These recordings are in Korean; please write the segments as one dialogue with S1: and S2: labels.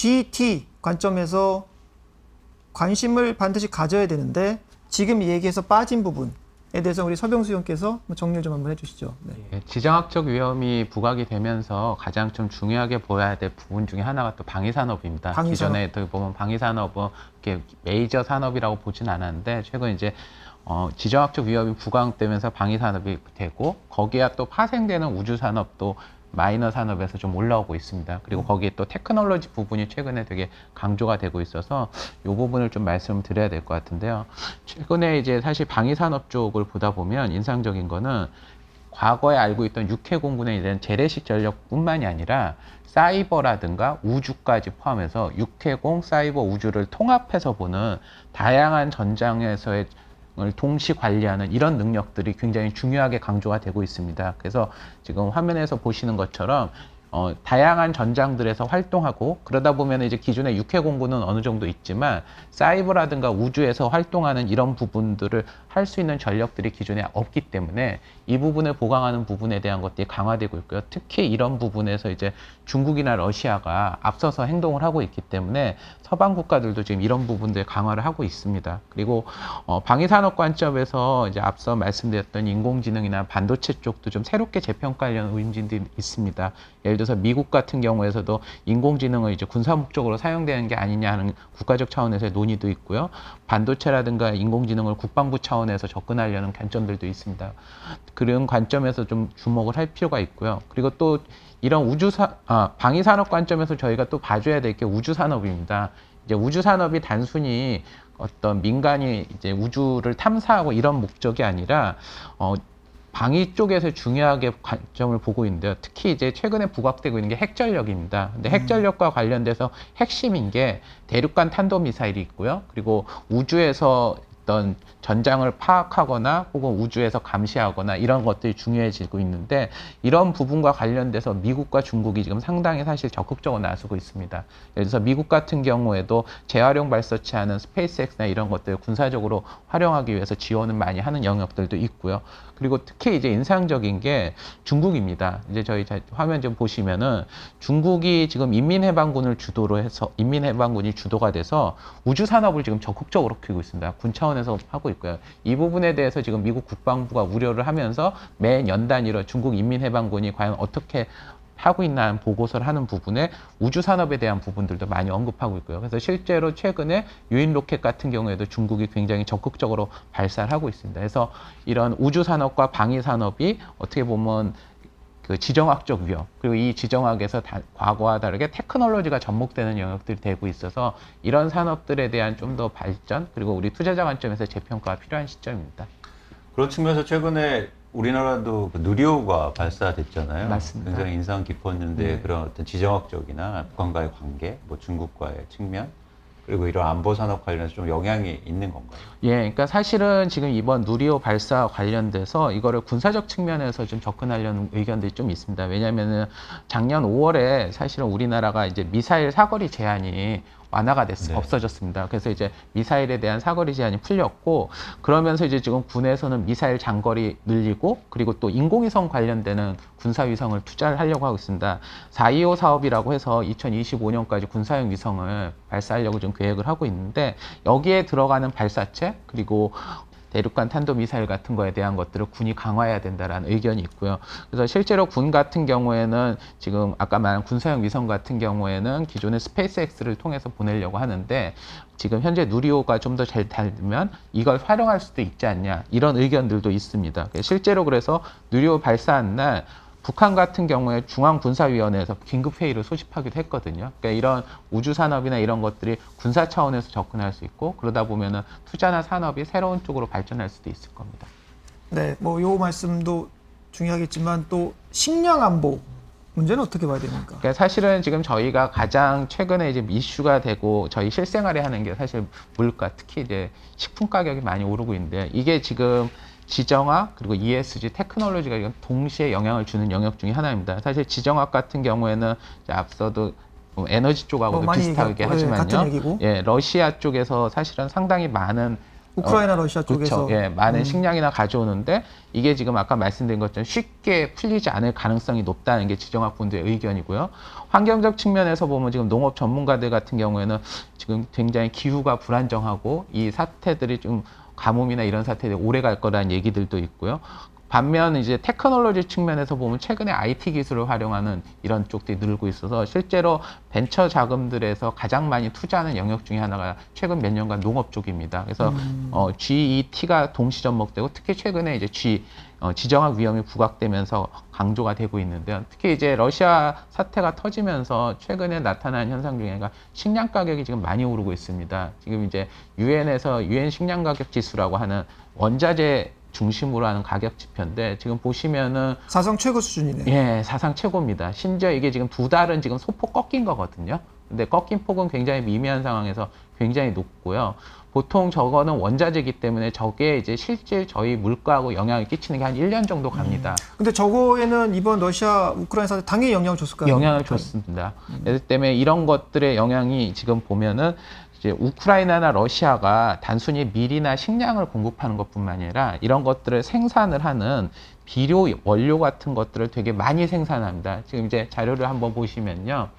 S1: GT 관점에서 관심을 반드시 가져야 되는데 지금 이 얘기에서 빠진 부분에 대해서 우리 서병수 한번 정리를 좀 한번 해주시죠. 네.
S2: 예, 지정학적 위험이 부각이 되면서 가장 좀 중요하게 보여야 될 부분 중에 하나가 또 방위산업입니다.
S1: 방위산업.
S2: 기존에 또 보면 방위산업은 이렇게 메이저 산업이라고 보진 않았는데 최근 이제 어, 지정학적 위험이 부각되면서 방위산업이 되고 거기에 또 파생되는 우주산업도 마이너 산업에서 좀 올라오고 있습니다. 그리고 거기에 또 테크놀로지 부분이 최근에 되게 강조가 되고 있어서 이 부분을 좀 말씀을 드려야 될 것 같은데요. 최근에 이제 사실 방위 산업 쪽을 보다 보면 인상적인 거는 과거에 알고 있던 육해 공군에 대한 재래식 전력뿐만이 아니라 사이버라든가 우주까지 포함해서 육해공, 사이버, 우주를 통합해서 보는 다양한 전장에서의 을 동시 관리하는 이런 능력들이 굉장히 중요하게 강조가 되고 있습니다. 그래서 지금 화면에서 보시는 것처럼 어, 다양한 전장들에서 활동하고 그러다 보면 이제 기존의 육해 공군은 어느 정도 있지만 사이버라든가 우주에서 활동하는 이런 부분들을 할 수 있는 전력들이 기존에 없기 때문에 이 부분을 보강하는 부분에 대한 것들이 강화되고 있고요. 특히 이런 부분에서 이제 중국이나 러시아가 앞서서 행동을 하고 있기 때문에 서방 국가들도 지금 이런 부분들 강화를 하고 있습니다. 그리고 어, 방위산업 관점에서 이제 앞서 말씀드렸던 인공지능이나 반도체 쪽도 좀 새롭게 재평가하려는 의문진들이 있습니다. 예를 들어서 미국 같은 경우에서도 인공지능을 이제 군사 목적으로 사용되는 게 아니냐 하는 국가적 차원에서의 논의도 있고요. 반도체라든가 인공지능을 국방부 차원에서 접근하려는 관점들도 있습니다. 그런 관점에서 좀 주목을 할 필요가 있고요. 그리고 또 이런 우주사, 아, 방위 산업 관점에서 저희가 또 봐줘야 될 게 우주 산업입니다. 이제 우주 산업이 단순히 어떤 민간이 이제 우주를 탐사하고 이런 목적이 아니라, 어, 방위 쪽에서 중요하게 관점을 보고 있는데요. 특히 이제 최근에 부각되고 있는 게 핵전력입니다. 근데 핵전력과 관련돼서 핵심인 게 대륙간 탄도미사일이 있고요. 그리고 우주에서 어떤 전장을 파악하거나 혹은 우주에서 감시하거나 이런 것들이 중요해지고 있는데 이런 부분과 관련돼서 미국과 중국이 지금 상당히 사실 적극적으로 나서고 있습니다. 예를 들어서 미국 같은 경우에도 재활용 발사체 하는 스페이스X나 이런 것들을 군사적으로 활용하기 위해서 지원을 많이 하는 영역들도 있고요. 그리고 특히 이제 인상적인 게 중국입니다. 이제 저희 자- 화면 좀 보시면은 중국이 지금 인민해방군을 주도로 해서 인민해방군이 주도가 돼서 우주 산업을 지금 적극적으로 키우고 있습니다. 군 차원에서 하고 있고요. 이 부분에 대해서 지금 미국 국방부가 우려를 하면서 매 연 단위로 중국 인민해방군이 과연 어떻게 하고 있나 하는 보고서를 하는 부분에 우주 산업에 대한 부분들도 많이 언급하고 있고요. 그래서 실제로 최근에 유인 로켓 같은 경우에도 중국이 굉장히 적극적으로 발사를 하고 있습니다. 그래서 이런 우주 산업과 방위 산업이 어떻게 보면 그 지정학적 위험 그리고 이 지정학에서 다- 과거와 다르게 테크놀로지가 접목되는 영역들이 되고 있어서 이런 산업들에 대한 좀 더 발전 그리고 우리 투자자 관점에서 재평가가 필요한 시점입니다.
S3: 그런 측면에서 최근에 우리나라도 그 누리호가 발사됐잖아요.
S2: 맞습니다.
S3: 굉장히 인상 깊었는데
S2: 네.
S3: 그런 어떤 지정학적이나 북한과의 관계, 뭐 중국과의 측면, 그리고 이런 안보 산업 관련해서 좀 영향이 있는 건가요?
S2: 예, 그러니까 사실은 지금 이번 누리호 발사 관련돼서 이거를 군사적 측면에서 좀 접근하려는 의견들이 좀 있습니다. 왜냐하면은 작년 5월에 사실은 우리나라가 이제 미사일 사거리 제한이 완화가 됐,
S3: 네.
S2: 없어졌습니다. 그래서 이제 미사일에 대한 사거리 제한이 풀렸고 그러면서 이제 지금 군에서는 미사일 장거리 늘리고 그리고 또 인공위성 관련되는 군사위성을 투자를 하려고 하고 있습니다. 425 사업이라고 해서 2025년까지 군사용 위성을 발사하려고 좀 계획을 하고 있는데 여기에 들어가는 발사체 그리고 대륙간 탄도미사일 같은 거에 대한 것들을 군이 강화해야 된다라는 의견이 있고요. 그래서 실제로 군 같은 경우에는 지금 아까 말한 군사용 위성 같은 경우에는 기존의 스페이스X를 통해서 보내려고 하는데 지금 현재 누리호가 좀 더 잘 달면 이걸 활용할 수도 있지 않냐 이런 의견들도 있습니다. 실제로 그래서 누리호 발사한 날 북한 같은 경우에 중앙군사위원회에서 긴급회의를 소집하기도 했거든요. 그러니까 이런 우주산업이나 이런 것들이 군사 차원에서 접근할 수 있고 그러다 보면은 투자나 산업이 새로운 쪽으로 발전할 수도 있을 겁니다.
S1: 네, 뭐 요 말씀도 중요하겠지만 또 식량 안보 문제는 어떻게 봐야 됩니까?
S2: 그러니까 사실은 지금 저희가 가장 최근에 이제 이슈가 되고 저희 실생활에 하는 게 사실 물가 특히 이제 식품 가격이 많이 오르고 있는데 이게 지금 지정학 그리고 ESG 테크놀로지가 이건 동시에 영향을 주는 영역 중에 하나입니다. 사실 지정학 같은 경우에는 앞서도 뭐 에너지 쪽하고도
S1: 뭐 많이
S2: 비슷하게
S1: 예,
S2: 하지만요. 예, 러시아 쪽에서 사실은 상당히 많은
S1: 우크라이나 러시아 쪽에서
S2: 그렇죠. 예, 많은 식량이나 가져오는데 이게 지금 아까 말씀드린 것처럼 쉽게 풀리지 않을 가능성이 높다는 게 지정학 분들의 의견이고요. 환경적 측면에서 보면 지금 농업 전문가들 같은 경우에는 지금 굉장히 기후가 불안정하고 이 사태들이 좀 가뭄이나 이런 사태들이 오래 갈 거라는 얘기들도 있고요. 반면 이제 테크놀로지 측면에서 보면 최근에 IT 기술을 활용하는 이런 쪽들이 늘고 있어서 실제로 벤처 자금들에서 가장 많이 투자하는 영역 중에 하나가 최근 몇 년간 농업 쪽입니다. 그래서 어, GET가 동시 접목되고 특히 최근에 이제 G 어, 지정학 위험이 부각되면서 강조가 되고 있는데요. 특히 이제 러시아 사태가 터지면서 최근에 나타난 현상 중에 하나가 식량 가격이 지금 많이 오르고 있습니다. 지금 이제 유엔에서 유엔 식량 가격 지수라고 하는 원자재 중심으로 하는 가격 지표인데 지금 보시면은
S1: 사상 최고 수준이네.
S2: 예, 사상 최고입니다. 심지어 이게 지금 두 달은 지금 소폭 꺾인 거거든요. 근데 꺾인 폭은 굉장히 미미한 상황에서 굉장히 높고요. 보통 저거는 원자재이기 때문에 저게 이제 실질 저희 물가하고 영향을 끼치는 게 한 1년 정도 갑니다.
S1: 근데 저거에는 이번 러시아 우크라이나 사태 당연히 영향을 줬을 거아요
S2: 영향을 줬습니다. 그렇기 때문에 이런 것들의 영향이 지금 보면은 이제 우크라이나나 러시아가 단순히 밀이나 식량을 공급하는 것뿐만 아니라 이런 것들을 생산을 하는 비료 원료 같은 것들을 되게 많이 생산합니다. 지금 이제 자료를 한번 보시면요.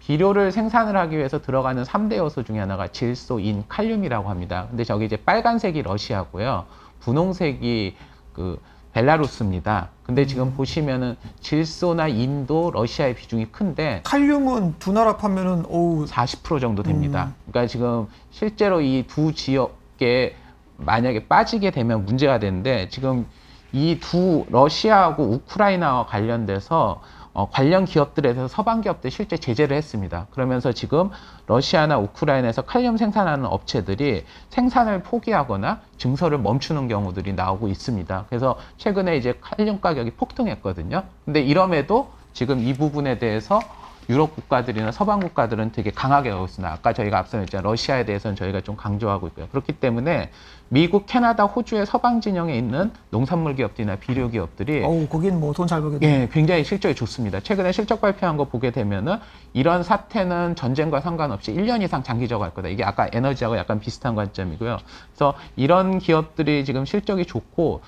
S2: 비료를 생산을 하기 위해서 들어가는 3대 요소 중에 하나가 질소, 인, 칼륨이라고 합니다. 근데 저기 이제 빨간색이 러시아고요. 분홍색이 그 벨라루스입니다. 근데 지금 보시면은 질소나 인도 러시아의 비중이 큰데
S1: 칼륨은 두 나라 파면은 어우
S2: 40% 정도 됩니다. 그러니까 지금 실제로 이 두 지역에 만약에 빠지게 되면 문제가 되는데 지금 이 두 러시아하고 우크라이나와 관련돼서 어, 관련 기업들에 대해서 서방 기업들이 실제 제재를 했습니다. 그러면서 지금 러시아나 우크라이나에서 칼륨 생산하는 업체들이 생산을 포기하거나 증설을 멈추는 경우들이 나오고 있습니다. 그래서 최근에 이제 칼륨 가격이 폭등했거든요. 근데 이럼에도 지금 이 부분에 대해서 유럽 국가들이나 서방 국가들은 되게 강하게 하고 있습니다. 아까 저희가 앞서 했잖아요. 러시아에 대해서는 저희가 좀 강조하고 있고요. 그렇기 때문에 미국, 캐나다, 호주의 서방 진영에 있는 농산물 기업들이나 비료 기업들이
S1: 어우 거긴 뭐 돈 잘 벌겠네.
S2: 예, 굉장히 실적이 좋습니다. 최근에 실적 발표한 거 보게 되면은 이런 사태는 전쟁과 상관없이 1년 이상 장기적으로 할 거다. 이게 아까 에너지하고 약간 비슷한 관점이고요. 그래서 이런 기업들이 지금 실적이 좋고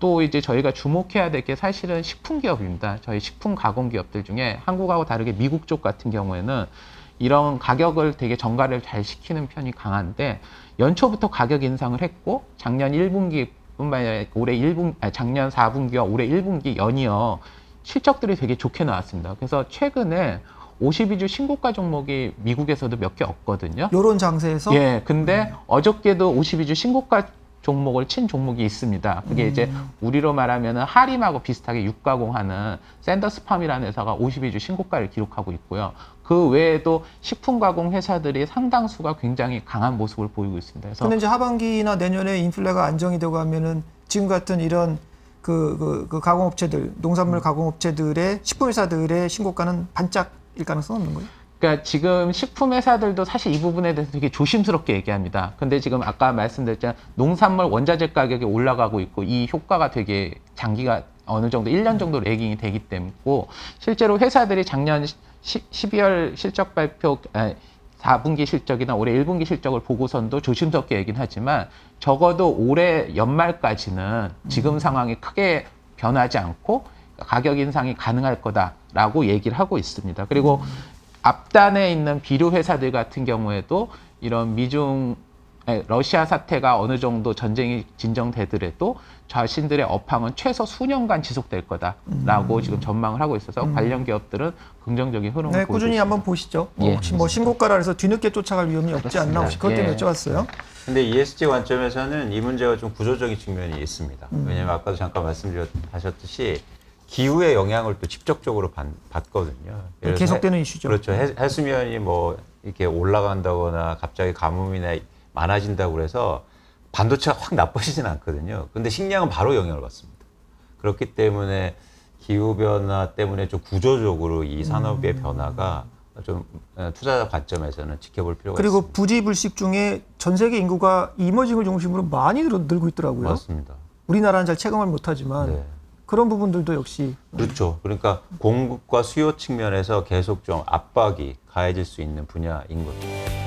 S2: 또 이제 저희가 주목해야 될 게 사실은 식품 기업입니다. 저희 식품 가공 기업들 중에 한국하고 다르게 미국 쪽 같은 경우에는 이런 가격을 되게 정가를 잘 시키는 편이 강한데 연초부터 가격 인상을 했고 작년 1분기 뿐만 아니라 올해 1분 아, 작년 4분기와 올해 1분기 연이어 실적들이 되게 좋게 나왔습니다. 그래서 최근에 52주 신고가 종목이 미국에서도 몇 개 없거든요.
S1: 요런 장세에서
S2: 예, 근데 어저께도 52주 신고가 종목을 친 종목이 있습니다. 그게 이제 우리로 말하면은 하림하고 비슷하게 육가공하는 샌더스팜이라는 회사가 52주 신고가를 기록하고 있고요. 그 외에도 식품 가공 회사들이 상당수가 굉장히 강한 모습을 보이고 있습니다. 그래서
S1: 근데 이제 하반기나 내년에 인플레가 안정이 되고 하면은 지금 같은 이런 그, 그, 그 가공업체들, 농산물 가공업체들의 식품회사들의 신고가는 반짝일 가능성은 없는 거예요?
S2: 그러니까 지금 식품 회사들도 사실 이 부분에 대해서 되게 조심스럽게 얘기합니다. 근데 지금 아까 말씀드렸잖아요. 농산물 원자재 가격이 올라가고 있고 이 효과가 되게 장기가 어느 정도 1년 정도 레깅이 되기 때문이고 실제로 회사들이 작년 10, 12월 실적 발표 아, 4분기 실적이나 올해 1분기 실적을 보고선도 조심스럽게 얘기는 하지만 적어도 올해 연말까지는 지금 상황이 크게 변하지 않고 가격 인상이 가능할 거다라고 얘기를 하고 있습니다. 그리고 앞단에 있는 비료 회사들 같은 경우에도 이런 미중 에, 러시아 사태가 어느 정도 전쟁이 진정되더라도 자신들의 업황은 최소 수년간 지속될 거다라고 지금 전망을 하고 있어서 관련 기업들은 긍정적인 흐름을
S1: 네,
S2: 보이고
S1: 꾸준히
S2: 있습니다.
S1: 한번 보시죠. 뭐
S2: 예,
S1: 혹시 뭐 신고가라 해서 뒤늦게 쫓아갈 위험이 없지 않나 혹시 그것 때문에
S2: 예.
S1: 여쭤봤어요.
S3: 근데 ESG 관점에서는 이 문제가 좀 구조적인 측면이 있습니다.
S1: 음.
S3: 왜냐하면 아까도 잠깐 말씀하셨듯이 기후의 영향을 또 직접적으로 받, 받거든요.
S1: 계속되는
S3: 해-
S1: 이슈죠.
S3: 그렇죠. 해, 해수면이 뭐 이렇게 올라간다거나 갑자기 가뭄이나 많아진다고 그래서 반도체가 확 나빠지진 않거든요. 근데 식량은 바로 영향을 받습니다. 그렇기 때문에 기후 변화 때문에 좀 구조적으로 이 산업의
S1: 음.
S3: 변화가 좀 어, 투자자 관점에서는 지켜볼 필요가
S1: 그리고
S3: 있습니다.
S1: 부지불식 중에 전 세계 인구가 이머징을 중심으로 많이 늘- 늘고 있더라고요.
S3: 맞습니다.
S1: 우리나라는 잘 체감을 못하지만
S3: 네.
S1: 그런 부분들도 역시
S3: 그렇죠. 그러니까 공급과 수요 측면에서 계속 좀 압박이 가해질 수 있는 분야인 거죠.